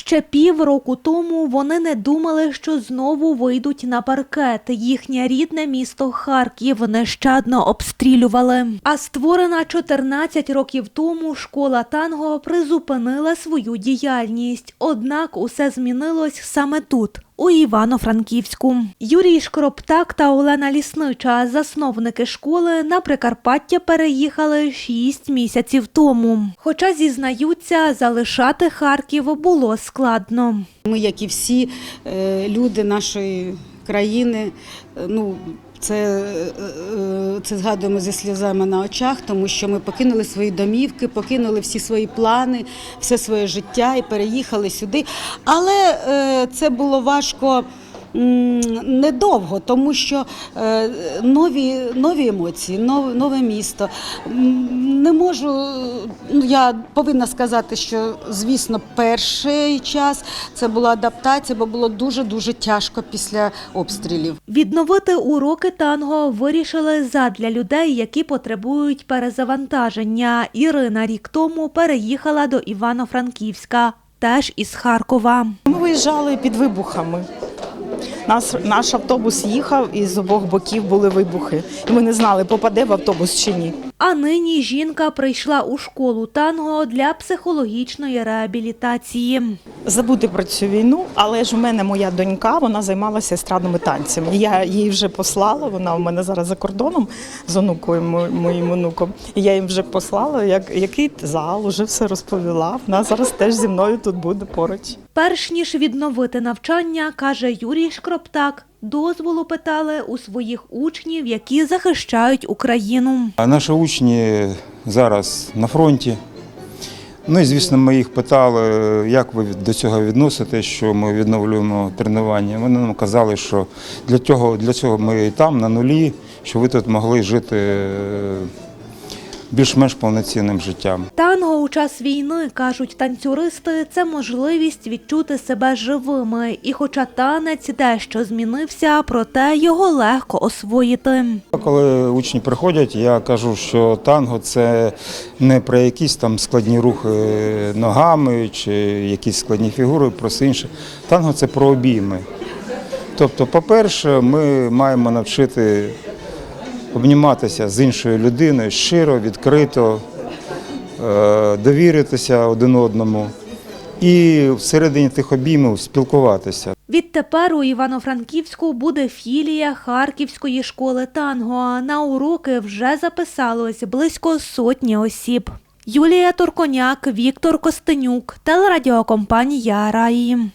Ще півроку тому вони не думали, що знову вийдуть на паркет. Їхнє рідне місто Харків нещадно обстрілювали. А створена 14 років тому школа танго призупинила свою діяльність. Однак усе змінилось саме тут. У Івано-Франківську Юрій Шкроптак та Олена Ліснича, засновники школи, на Прикарпаття переїхали 6 місяців тому. Хоча зізнаються, залишати Харків було складно. Ми, як і всі е, люди нашої країни, е, ну це, е, е, це згадуємо зі сльозами на очах, тому що ми покинули свої домівки, покинули всі свої плани, все своє життя і переїхали сюди. Але е, це було важко. Недовго, тому що е, нові, нові емоції, нове, нове місто. Не можу, ну я повинна сказати, що звісно, перший час це була адаптація, бо було дуже дуже тяжко після обстрілів. Відновити уроки танго вирішили задля людей, які потребують перезавантаження. Ірина рік тому переїхала до Івано-Франківська, теж із Харкова. Ми виїжджали під вибухами. Нас, наш автобус їхав і з обох боків були вибухи. І ми не знали, попаде в автобус чи ні. А нині жінка прийшла у школу танго для психологічної реабілітації. Забути про цю війну, але ж у мене моя донька, вона займалася естрадними танцями. Я її вже послала. Вона у мене зараз за кордоном з онукою, мо- моїм онуком. І я їм вже послала, як, який зал, вже все розповіла. Вона зараз теж зі мною тут буде поруч. Перш ніж відновити навчання, каже Юрій Шкроптак, дозволу питали у своїх учнів, які захищають Україну. А наші учні зараз на фронті. Ну і звісно, ми їх питали, як ви до цього відноситесь, що ми відновлюємо тренування. Вони нам казали, що для цього, для цього ми і там на нулі, що ви тут могли жити е, більш-менш повноцінним життям. Танго у час війни, кажуть танцюристи, це можливість відчути себе живими. І хоча танець дещо змінився, проте його легко освоїти. Коли учні приходять, я кажу, що танго це не про якісь там складні рухи ногами чи якісь складні фігури, про все інше. Танго це про обійми. Тобто, по-перше, ми маємо навчити обніматися з іншою людиною щиро, відкрито, е, довіритися один одному і всередині тих обіймів спілкуватися. Відтепер у Івано-Франківську буде філія Харківської школи танго. На уроки вже записалось близько сотні осіб. Юлія Турконяк, Віктор Костенюк, телерадіокомпанія Раї.